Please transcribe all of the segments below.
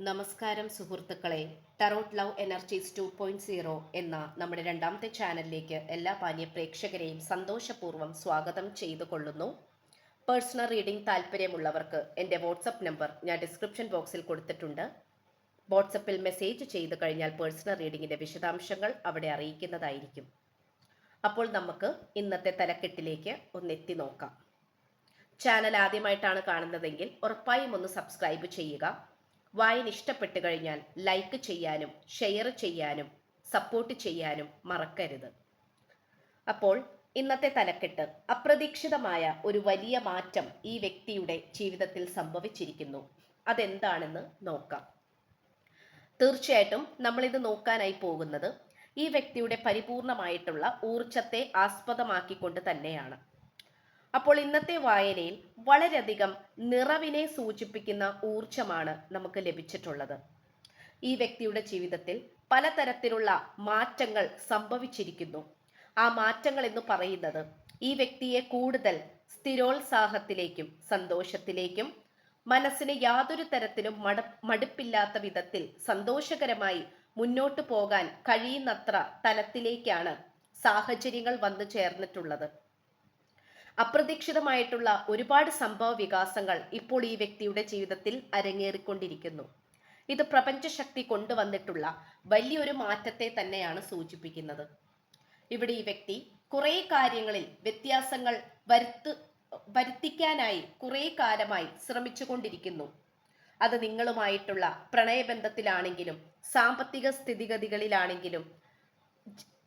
നമസ്കാരം സുഹൃത്തുക്കളെ tarot love energies two point zero എന്ന നമ്മുടെ രണ്ടാമത്തെ ചാനലിലേക്ക് എല്ലാ പാനീയ പ്രേക്ഷകരെയും സന്തോഷപൂർവം സ്വാഗതം ചെയ്തു കൊള്ളുന്നു. പേഴ്സണൽ റീഡിംഗ് താല്പര്യമുള്ളവർക്ക് എന്റെ വാട്സപ്പ് നമ്പർ ഞാൻ ഡിസ്ക്രിപ്ഷൻ ബോക്സിൽ കൊടുത്തിട്ടുണ്ട്. വാട്സപ്പിൽ മെസ്സേജ് ചെയ്തു കഴിഞ്ഞാൽ പേഴ്സണൽ റീഡിങ്ങിന്റെ വിശദാംശങ്ങൾ അവിടെ അറിയിക്കുന്നതായിരിക്കും. അപ്പോൾ നമുക്ക് ഇന്നത്തെ തലക്കെട്ടിലേക്ക് ഒന്ന് എത്തി നോക്കാം. ചാനൽ ആദ്യമായിട്ടാണ് കാണുന്നതെങ്കിൽ ഉറപ്പായും ഒന്ന് സബ്സ്ക്രൈബ് ചെയ്യുക. വായന ഇഷ്ടപ്പെട്ടു കഴിഞ്ഞാൽ ലൈക്ക് ചെയ്യാനും ഷെയർ ചെയ്യാനും സപ്പോർട്ട് ചെയ്യാനും മറക്കരുത്. അപ്പോൾ ഇന്നത്തെ തലക്കെട്ട് അപ്രതീക്ഷിതമായ ഒരു വലിയ മാറ്റം ഈ വ്യക്തിയുടെ ജീവിതത്തിൽ സംഭവിച്ചിരിക്കുന്നു. അതെന്താണെന്ന് നോക്കാം. തീർച്ചയായിട്ടും നമ്മളിത് നോക്കാനായി പോകുന്നത് ഈ വ്യക്തിയുടെ പരിപൂർണമായിട്ടുള്ള ഊർജത്തെ ആസ്പദമാക്കിക്കൊണ്ട് തന്നെയാണ്. അപ്പോൾ ഇന്നത്തെ വായനയിൽ വളരെയധികം നിറവിനെ സൂചിപ്പിക്കുന്ന ഊർജമാണ് നമുക്ക് ലഭിച്ചിട്ടുള്ളത്. ഈ വ്യക്തിയുടെ ജീവിതത്തിൽ പലതരത്തിലുള്ള മാറ്റങ്ങൾ സംഭവിച്ചിരിക്കുന്നു. ആ മാറ്റങ്ങൾ എന്ന് പറയുന്നത് ഈ വ്യക്തിയെ കൂടുതൽ സ്ഥിരോത്സാഹത്തിലേക്കും സന്തോഷത്തിലേക്കും മനസ്സിന് യാതൊരു തരത്തിലും മട മടുപ്പില്ലാത്ത വിധത്തിൽ സന്തോഷകരമായി മുന്നോട്ട് പോകാൻ കഴിയുന്നത്ര തലത്തിലേക്കാണ് സാഹചര്യങ്ങൾ വന്നു ചേർന്നിട്ടുള്ളത്. അപ്രതീക്ഷിതമായിട്ടുള്ള ഒരുപാട് സംഭവ വികാസങ്ങൾ ഇപ്പോൾ ഈ വ്യക്തിയുടെ ജീവിതത്തിൽ അരങ്ങേറിക്കൊണ്ടിരിക്കുന്നു. ഇത് പ്രപഞ്ചശക്തി കൊണ്ടുവന്നിട്ടുള്ള വലിയൊരു മാറ്റത്തെ തന്നെയാണ് സൂചിപ്പിക്കുന്നത്. ഇവിടെ ഈ വ്യക്തി കുറേ കാര്യങ്ങളിൽ വ്യത്യാസങ്ങൾ വരുത്തു വരുത്തിക്കാനായി കുറേ കാലമായി ശ്രമിച്ചുകൊണ്ടിരിക്കുന്നു. അത് നിങ്ങളുമായിട്ടുള്ള പ്രണയബന്ധത്തിലാണെങ്കിലും സാമ്പത്തിക സ്ഥിതിഗതികളിലാണെങ്കിലും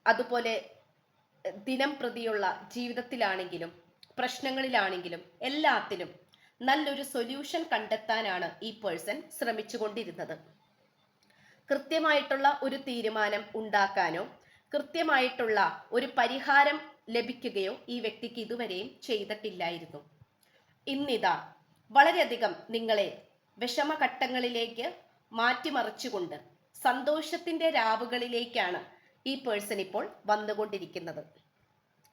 അതുപോലെ ദിനം പ്രതിയുള്ള ജീവിതത്തിലാണെങ്കിലും പ്രശ്നങ്ങളിലാണെങ്കിലും എല്ലാത്തിനും നല്ലൊരു സൊല്യൂഷൻ കണ്ടെത്താനാണ് ഈ പേഴ്സൺ ശ്രമിച്ചുകൊണ്ടിരുന്നത്. കൃത്യമായിട്ടുള്ള ഒരു തീരുമാനം ഉണ്ടാക്കാനോ കൃത്യമായിട്ടുള്ള ഒരു പരിഹാരം ലഭിക്കുകയോ ഈ വ്യക്തിക്ക് ഇതുവരെയും ചെയ്തിട്ടില്ലായിരുന്നു. ഇന്നിതാ വളരെയധികം നിങ്ങളെ വിഷമഘട്ടങ്ങളിലേക്ക് മാറ്റിമറിച്ചുകൊണ്ട് സന്തോഷത്തിന്റെ രാവുകളിലേക്കാണ് ഈ പേഴ്സൺ ഇപ്പോൾ വന്നുകൊണ്ടിരിക്കുന്നത്.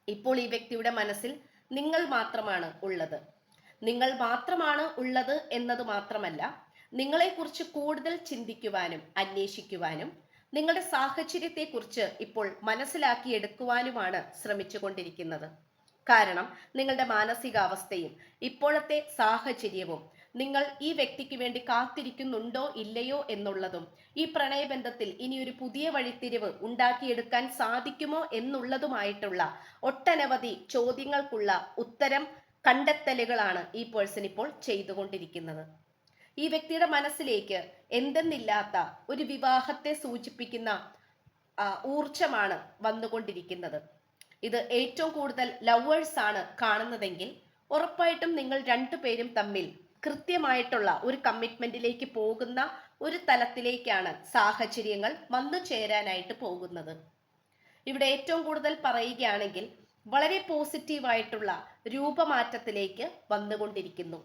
ഇപ്പോൾ ഈ വ്യക്തിയുടെ മനസ്സിൽ നിങ്ങൾ മാത്രമാണ് ഉള്ളത്. നിങ്ങൾ മാത്രമാണ് ഉള്ളത് എന്നത് മാത്രമല്ല നിങ്ങളെക്കുറിച്ച് കൂടുതൽ ചിന്തിക്കുവാനും അന്വേഷിക്കുവാനും നിങ്ങളുടെ സാഹചര്യത്തെക്കുറിച്ച് ഇപ്പോൾ മനസ്സിലാക്കിയെടുക്കുവാനുമാണ് ശ്രമിച്ചു കൊണ്ടിരിക്കുന്നത് കാരണം നിങ്ങളുടെ മാനസികാവസ്ഥയും ഇപ്പോഴത്തെ സാഹചര്യവും നിങ്ങൾ ഈ വ്യക്തിക്ക് വേണ്ടി കാത്തിരിക്കുന്നുണ്ടോ ഇല്ലയോ എന്നുള്ളതും ഈ പ്രണയബന്ധത്തിൽ ഇനി ഒരു പുതിയ വഴിത്തിരിവ് ഉണ്ടാക്കിയെടുക്കാൻ സാധിക്കുമോ എന്നുള്ളതുമായിട്ടുള്ള ഒട്ടനവധി ചോദ്യങ്ങൾക്കുള്ള ഉത്തരം കണ്ടെത്തലുകളാണ് ഈ പേഴ്സൺ ഇപ്പോൾ ചെയ്തുകൊണ്ടിരിക്കുന്നത്. ഈ വ്യക്തിയുടെ മനസ്സിലേക്ക് എന്തെന്നില്ലാത്ത ഒരു വിവാഹത്തെ സൂചിപ്പിക്കുന്ന ഊർജമാണ് വന്നുകൊണ്ടിരിക്കുന്നത്. ഇത് ഏറ്റവും കൂടുതൽ ലവേഴ്സ് ആണ് കാണുന്നതെങ്കിൽ ഉറപ്പായിട്ടും നിങ്ങൾ രണ്ടുപേരും തമ്മിൽ കൃത്യമായിട്ടുള്ള ഒരു കമ്മിറ്റ്മെന്റിലേക്ക് പോകുന്ന ഒരു തലത്തിലേക്കാണ് സാഹചര്യങ്ങൾ വന്നു ചേരാനായിട്ട് പോകുന്നത്. ഇവിടെ ഏറ്റവും കൂടുതൽ പറയുകയാണെങ്കിൽ വളരെ പോസിറ്റീവായിട്ടുള്ള രൂപമാറ്റത്തിലേക്ക് വന്നുകൊണ്ടിരിക്കുന്നു.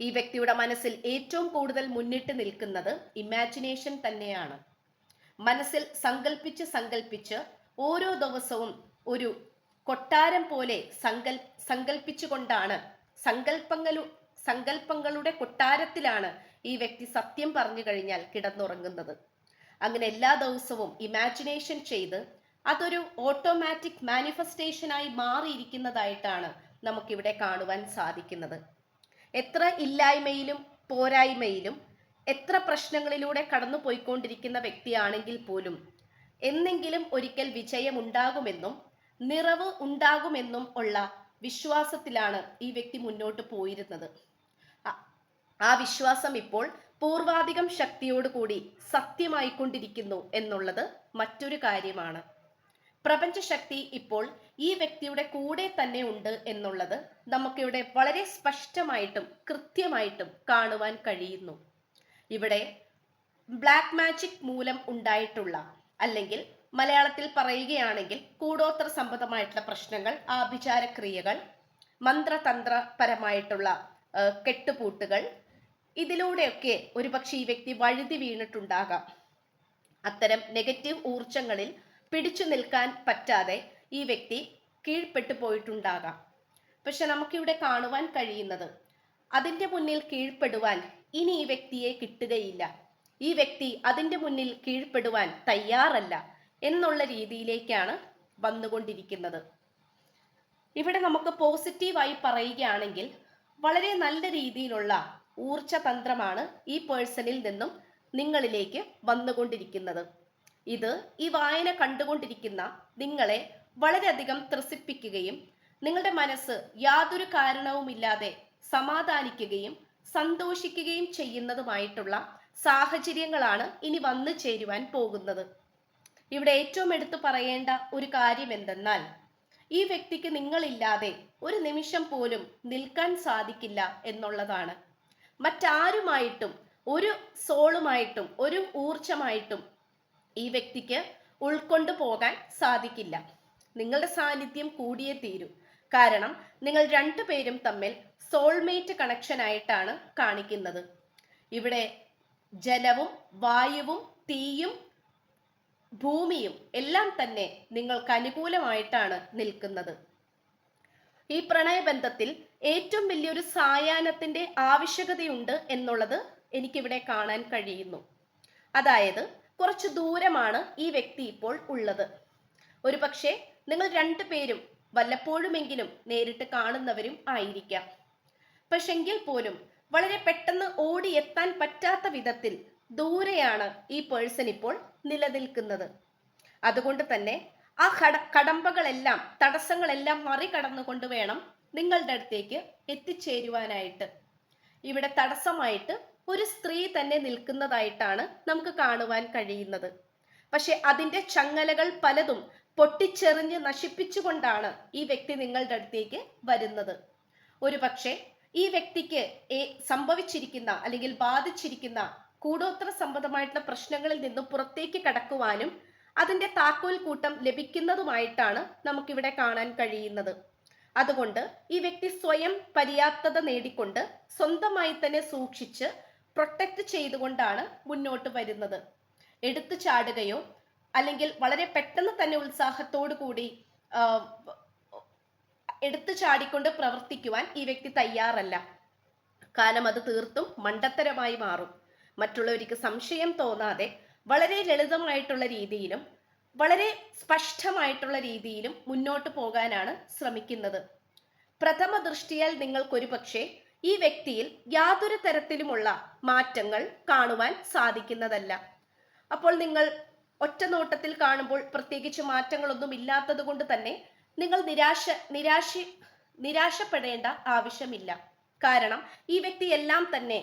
ഈ വ്യക്തിയുടെ മനസ്സിൽ ഏറ്റവും കൂടുതൽ മുന്നിട്ട് നിൽക്കുന്നത് ഇമാജിനേഷൻ തന്നെയാണ്. മനസ്സിൽ സങ്കല്പിച്ച് സങ്കല്പിച്ച് ഓരോ ദിവസവും ഒരു കൊട്ടാരം പോലെ സങ്കൽ സങ്കല്പിച്ചുകൊണ്ടാണ് സങ്കല്പങ്ങളു സങ്കല്പങ്ങളുടെ കൊട്ടാരത്തിലാണ് ഈ വ്യക്തി സത്യം പറഞ്ഞു കഴിഞ്ഞാൽ കിടന്നുറങ്ങുന്നത്. അങ്ങനെ എല്ലാ ദിവസവും ഇമാജിനേഷൻ ചെയ്ത് അതൊരു ഓട്ടോമാറ്റിക് മാനിഫെസ്റ്റേഷനായി മാറിയിരിക്കുന്നതായിട്ടാണ് നമുക്കിവിടെ കാണുവാൻ സാധിക്കുന്നത്. എത്ര ഇല്ലായ്മയിലും പോരായ്മയിലും എത്ര പ്രശ്നങ്ങളിലൂടെ കടന്നു പോയിക്കൊണ്ടിരിക്കുന്ന വ്യക്തിയാണെങ്കിൽ പോലും എന്നെങ്കിലും ഒരിക്കൽ വിജയം ഉണ്ടാകുമെന്നും നിറവ് ഉണ്ടാകുമെന്നും ഉള്ള വിശ്വാസത്തിലാണ് ഈ വ്യക്തി മുന്നോട്ട് പോയിരുന്നത്. ആ വിശ്വാസം ഇപ്പോൾ പൂർവാധികം ശക്തിയോടുകൂടി സത്യമായിക്കൊണ്ടിരിക്കുന്നു എന്നുള്ളത് മറ്റൊരു കാര്യമാണ്. പ്രപഞ്ചശക്തി ഇപ്പോൾ ഈ വ്യക്തിയുടെ കൂടെ തന്നെ ഉണ്ട് എന്നുള്ളത് നമുക്കിവിടെ വളരെ സ്പഷ്ടമായിട്ടും കൃത്യമായിട്ടും കാണുവാൻ കഴിയുന്നു. ഇവിടെ ബ്ലാക്ക് മാജിക് മൂലം ഉണ്ടായിട്ടുള്ള അല്ലെങ്കിൽ മലയാളത്തിൽ പറയുകയാണെങ്കിൽ കൂടോത്ര സംബന്ധമായിട്ടുള്ള പ്രശ്നങ്ങൾ ആഭിചാരക്രിയകൾ മന്ത്രതന്ത്രപരമായിട്ടുള്ള കെട്ടുപൂട്ടുകൾ ഇതിലൂടെയൊക്കെ ഒരുപക്ഷെ ഈ വ്യക്തി വഴുതി വീണിട്ടുണ്ടാകാം. അത്തരം നെഗറ്റീവ് ഊർജങ്ങളിൽ പിടിച്ചു നിൽക്കാൻ പറ്റാതെ ഈ വ്യക്തി കീഴ്പ്പെട്ടു പോയിട്ടുണ്ടാകാം. പക്ഷെ നമുക്കിവിടെ കാണുവാൻ കഴിയുന്നത് അതിന്റെ മുന്നിൽ കീഴ്പ്പെടുവാൻ ഇനി ഈ വ്യക്തിയെ കിട്ടുകയില്ല. ഈ വ്യക്തി അതിന്റെ മുന്നിൽ കീഴ്പ്പെടുവാൻ തയ്യാറല്ല എന്നുള്ള രീതിയിലേക്കാണ് വന്നുകൊണ്ടിരിക്കുന്നത്. ഇവിടെ നമുക്ക് പോസിറ്റീവായി പറയുകയാണെങ്കിൽ വളരെ നല്ല രീതിയിലുള്ള ഊർജതന്ത്രമാണ് ഈ പേഴ്സണിൽ നിന്നും നിങ്ങളിലേക്ക് വന്നുകൊണ്ടിരിക്കുന്നത്. ഇത് ഈ വായന കണ്ടുകൊണ്ടിരിക്കുന്ന നിങ്ങളെ വളരെയധികം ത്രസിപ്പിക്കുകയും നിങ്ങളുടെ മനസ്സ് യാതൊരു കാരണവുമില്ലാതെ സമാധാനിക്കുകയും സന്തോഷിക്കുകയും ചെയ്യുന്നതുമായിട്ടുള്ള സാഹചര്യങ്ങളാണ് ഇനി വന്നു ചേരുവാൻ പോകുന്നത്. ഇവിടെ ഏറ്റവും എടുത്തു പറയേണ്ട ഒരു കാര്യം എന്തെന്നാൽ ഈ വ്യക്തിക്ക് നിങ്ങളില്ലാതെ ഒരു നിമിഷം പോലും നിൽക്കാൻ സാധിക്കില്ല എന്നുള്ളതാണ്. മറ്റാരുമായിട്ടും ഒരു സോളുമായിട്ടും ഒരു ഊർജമായിട്ടും ഈ വ്യക്തിക്ക് ഉൾക്കൊണ്ടു പോകാൻ സാധിക്കില്ല. നിങ്ങളുടെ സാന്നിധ്യം കൂടിയേ തീരൂ. കാരണം നിങ്ങൾ രണ്ടു പേരും തമ്മിൽ സോൾമേറ്റ് കണക്ഷൻ ആയിട്ടാണ് കാണിക്കുന്നത്. ഇവിടെ ജലവും വായുവും തീയും ഭൂമിയും എല്ലാം തന്നെ നിങ്ങൾക്ക് അനുകൂലമായിട്ടാണ് നിൽക്കുന്നത്. ഈ പ്രണയബന്ധത്തിൽ ഏറ്റവും വലിയൊരു സായാഹ്നത്തിന്റെ ആവശ്യകതയുണ്ട് എന്നുള്ളത് എനിക്കിവിടെ കാണാൻ കഴിയുന്നു. അതായത് കുറച്ച് ദൂരമാണ് ഈ വ്യക്തി ഇപ്പോൾ ഉള്ളത്. ഒരു പക്ഷേ നിങ്ങൾ രണ്ടു പേരും വല്ലപ്പോഴുമെങ്കിലും നേരിട്ട് കാണുന്നവരും ആയിരിക്കാം. പക്ഷെങ്കിൽ പോലും വളരെ പെട്ടെന്ന് ഓടിയെത്താൻ പറ്റാത്ത വിധത്തിൽ ദൂരെയാണ് ഈ പേഴ്സൺ ഇപ്പോൾ നിലനിൽക്കുന്നത്. അതുകൊണ്ട് തന്നെ ആ കട കടമ്പകളെല്ലാം തടസ്സങ്ങളെല്ലാം മറികടന്നുകൊണ്ട് വേണം നിങ്ങളുടെ അടുത്തേക്ക് എത്തിച്ചേരുവാനായിട്ട്. ഇവിടെ തടസ്സമായിട്ട് ഒരു സ്ത്രീ തന്നെ നിൽക്കുന്നതായിട്ടാണ് നമുക്ക് കാണുവാൻ കഴിയുന്നത്. പക്ഷെ അതിന്റെ ചങ്ങലകൾ പലതും പൊട്ടിച്ചെറിഞ്ഞ് നശിപ്പിച്ചുകൊണ്ടാണ് ഈ വ്യക്തി നിങ്ങളുടെ അടുത്തേക്ക് വരുന്നത്. ഒരു പക്ഷേ ഈ വ്യക്തിക്ക് സംഭവിച്ചിരിക്കുന്ന അല്ലെങ്കിൽ ബാധിച്ചിരിക്കുന്ന കൂടോത്ര സംബന്ധമായിട്ടുള്ള പ്രശ്നങ്ങളിൽ നിന്നും പുറത്തേക്ക് കടക്കുവാനും അതിന്റെ താക്കോൽ കൂട്ടം ലഭിക്കുന്നതുമായിട്ടാണ് നമുക്കിവിടെ കാണാൻ കഴിയുന്നത്. അതുകൊണ്ട് ഈ വ്യക്തി സ്വയം പര്യാപ്തത നേടിക്കൊണ്ട് സ്വന്തമായി തന്നെ സൂക്ഷിച്ച് പ്രൊട്ടക്റ്റ് ചെയ്തുകൊണ്ടാണ് മുന്നോട്ട് വരുന്നത്. എടുത്തു ചാടുകയോ അല്ലെങ്കിൽ വളരെ പെട്ടെന്ന് തന്നെ ഉത്സാഹത്തോടു കൂടി എടുത്തു ചാടിക്കൊണ്ട് പ്രവർത്തിക്കുവാൻ ഈ വ്യക്തി തയ്യാറല്ല. കാരണം അത് തീർത്തും മണ്ടത്തരമായി മാറും. മറ്റുള്ളവർക്ക് സംശയം തോന്നാതെ വളരെ ലളിതമായിട്ടുള്ള രീതിയിലും വളരെ സ്പഷ്ടമായിട്ടുള്ള രീതിയിലും മുന്നോട്ട് പോകാനാണ് ശ്രമിക്കുന്നത്. പ്രഥമ ദൃഷ്ടിയാൽ നിങ്ങൾക്കൊരു പക്ഷേ ഈ വ്യക്തിയിൽ യാതൊരു തരത്തിലുമുള്ള മാറ്റങ്ങൾ കാണുവാൻ സാധിക്കുന്നതല്ല. അപ്പോൾ നിങ്ങൾ ഒറ്റ നോട്ടത്തിൽ കാണുമ്പോൾ പ്രത്യേകിച്ച് മാറ്റങ്ങളൊന്നും ഇല്ലാത്തത് കൊണ്ട് തന്നെ നിങ്ങൾ നിരാശ നിരാശ നിരാശപ്പെടേണ്ട ആവശ്യമില്ല. കാരണം ഈ വ്യക്തി എല്ലാം തന്നെ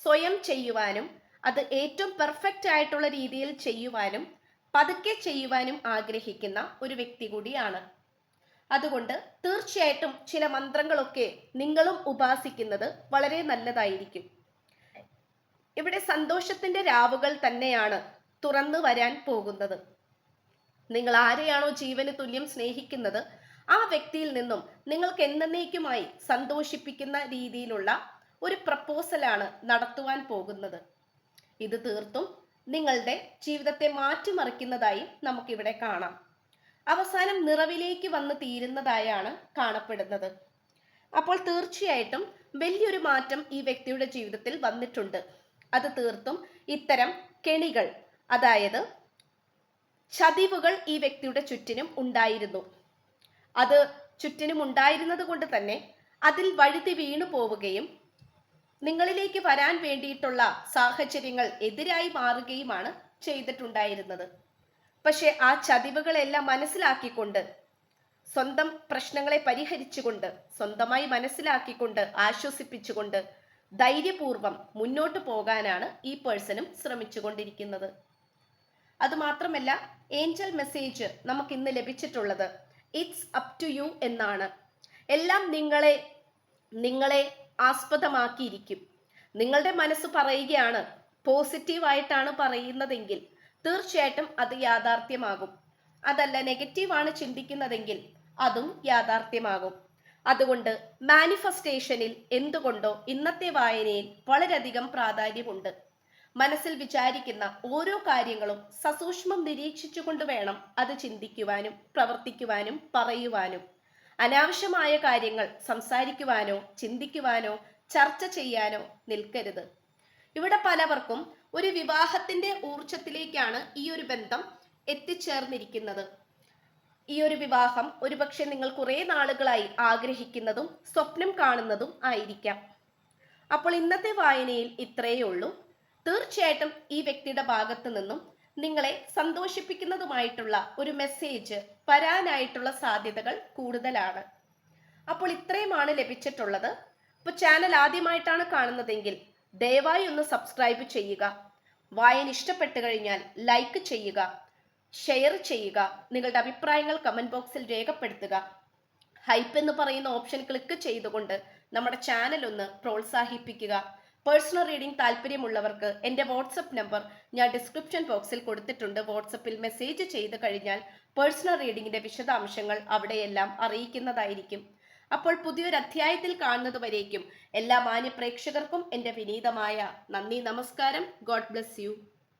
സ്വയം ചെയ്യുവാനും അത് ഏറ്റവും പെർഫെക്റ്റ് ആയിട്ടുള്ള രീതിയിൽ ചെയ്യുവാനും പതുക്കെ ചെയ്യുവാനും ആഗ്രഹിക്കുന്ന ഒരു വ്യക്തി കൂടിയാണ്. അതുകൊണ്ട് തീർച്ചയായിട്ടും ചില മന്ത്രങ്ങളൊക്കെ നിങ്ങളും ഉപാസിക്കുന്നത് വളരെ നല്ലതായിരിക്കും. ഇവിടെ സന്തോഷത്തിന്റെ രാവുകൾ തന്നെയാണ് തുറന്നു വരാൻ പോകുന്നത്. നിങ്ങൾ ആരെയാണോ ജീവന് തുല്യം സ്നേഹിക്കുന്നത് ആ വ്യക്തിയിൽ നിന്നും നിങ്ങൾക്ക് എന്നേക്കുമായി സന്തോഷിപ്പിക്കുന്ന രീതിയിലുള്ള ഒരു പ്രപ്പോസലാണ് നടത്തുവാൻ പോകുന്നത്. ഇത് തീർത്തും നിങ്ങളുടെ ജീവിതത്തെ മാറ്റിമറിക്കുന്നതായി നമുക്കിവിടെ കാണാം. അവസാനം നിറവിലേക്ക് വന്ന് തീരുന്നതായാണ് കാണപ്പെടുന്നത്. അപ്പോൾ തീർച്ചയായിട്ടും വലിയൊരു മാറ്റം ഈ വ്യക്തിയുടെ ജീവിതത്തിൽ വന്നിട്ടുണ്ട്. അത് തീർത്തും ഇത്തരം കെണികൾ അതായത് ചതിവുകൾ ഈ വ്യക്തിയുടെ ചുറ്റിനും ഉണ്ടായിരുന്നു. അത് ചുറ്റിനും ഉണ്ടായിരുന്നത് കൊണ്ട് തന്നെ അതിൽ വഴുതി വീണു പോവുകയും നിങ്ങളിലേക്ക് വരാൻ വേണ്ടിയിട്ടുള്ള സാഹചര്യങ്ങൾ എതിരായി മാറുകയുമാണ് ചെയ്തിട്ടുണ്ടായിരുന്നത്. പക്ഷെ ആ ചതിവുകളെല്ലാം മനസ്സിലാക്കിക്കൊണ്ട് സ്വന്തം പ്രശ്നങ്ങളെ പരിഹരിച്ചുകൊണ്ട് സ്വന്തമായി മനസ്സിലാക്കിക്കൊണ്ട് ആശ്വസിപ്പിച്ചുകൊണ്ട് ധൈര്യപൂർവം മുന്നോട്ട് പോകാനാണ് ഈ പേഴ്സണും ശ്രമിച്ചുകൊണ്ടിരിക്കുന്നത്. അതുമാത്രമല്ല ഏഞ്ചൽ മെസ്സേജ് നമുക്ക് ഇന്ന് ലഭിച്ചിട്ടുള്ളത് ഇറ്റ്സ് അപ് ടു യു എന്നാണ്. എല്ലാം നിങ്ങളെ നിങ്ങളെ ആസ്പദമാക്കിയിരിക്കും. നിങ്ങളുടെ മനസ്സ് പറയുകയാണ് പോസിറ്റീവായിട്ടാണ് പറയുന്നതെങ്കിൽ തീർച്ചയായിട്ടും അത് യാഥാർത്ഥ്യമാകും. അതല്ല നെഗറ്റീവാണ് ചിന്തിക്കുന്നതെങ്കിൽ അതും യാഥാർത്ഥ്യമാകും. അതുകൊണ്ട് മാനിഫെസ്റ്റേഷനിൽ എന്തുകൊണ്ടോ ഇന്നത്തെ വായനയിൽ വളരെയധികം പ്രാധാന്യമുണ്ട്. മനസ്സിൽ വിചാരിക്കുന്ന ഓരോ കാര്യങ്ങളും സസൂക്ഷ്മം നിരീക്ഷിച്ചുകൊണ്ട് വേണം അത് ചിന്തിക്കുവാനും പ്രവർത്തിക്കുവാനും പറയുവാനും. അനാവശ്യമായ കാര്യങ്ങൾ സംസാരിക്കുവാനോ ചിന്തിക്കുവാനോ ചർച്ച ചെയ്യാനോ നിൽക്കരുത്. ഇവിടെ പലവർക്കും ഒരു വിവാഹത്തിന്റെ ഊർജത്തിലേക്കാണ് ഈ ഒരു ബന്ധം എത്തിച്ചേർന്നിരിക്കുന്നത്. ഈ ഒരു വിവാഹം ഒരുപക്ഷെ നിങ്ങൾ കുറെ നാളുകളായി ആഗ്രഹിക്കുന്നതും സ്വപ്നം കാണുന്നതും ആയിരിക്കാം. അപ്പോൾ ഇന്നത്തെ വായനയിൽ ഇത്രയേ ഉള്ളൂ. തീർച്ചയായിട്ടും ഈ വ്യക്തിയുടെ ഭാഗത്തു നിന്നും നിങ്ങളെ സന്തോഷിപ്പിക്കുന്നതുമായിട്ടുള്ള ഒരു മെസ്സേജ് വരാനായിട്ടുള്ള സാധ്യതകൾ കൂടുതലാണ്. അപ്പോൾ ഇത്രയുമാണ് ലഭിച്ചിട്ടുള്ളത്. ഇപ്പോൾ ചാനൽ ആദ്യമായിട്ടാണ് കാണുന്നതെങ്കിൽ ദയവായി ഒന്ന് സബ്സ്ക്രൈബ് ചെയ്യുക. വായന ഇഷ്ടപ്പെട്ടു കഴിഞ്ഞാൽ ലൈക്ക് ചെയ്യുക. ഷെയർ ചെയ്യുക. നിങ്ങളുടെ അഭിപ്രായങ്ങൾ കമന്റ് ബോക്സിൽ രേഖപ്പെടുത്തുക. ഹൈപ്പ് എന്ന് പറയുന്ന ഓപ്ഷൻ ക്ലിക്ക് ചെയ്തുകൊണ്ട് നമ്മുടെ ചാനൽ ഒന്ന് പ്രോത്സാഹിപ്പിക്കുക. പേഴ്സണൽ റീഡിംഗ് താല്പര്യമുള്ളവർക്ക് എന്റെ വാട്സപ്പ് നമ്പർ ഞാൻ ഡിസ്ക്രിപ്ഷൻ ബോക്സിൽ കൊടുത്തിട്ടുണ്ട്. വാട്സപ്പിൽ മെസ്സേജ് ചെയ്ത് കഴിഞ്ഞാൽ പേഴ്സണൽ റീഡിംഗിന്റെ വിശദാംശങ്ങൾ അവിടെയെല്ലാം അറിയിക്കുന്നതായിരിക്കും. അപ്പോൾ പുതിയൊരു അധ്യായത്തിൽ കാണുന്നത് വരേക്കും എല്ലാ മാന്യ പ്രേക്ഷകർക്കും എന്റെ വിനീതമായ നന്ദി നമസ്കാരം. God bless you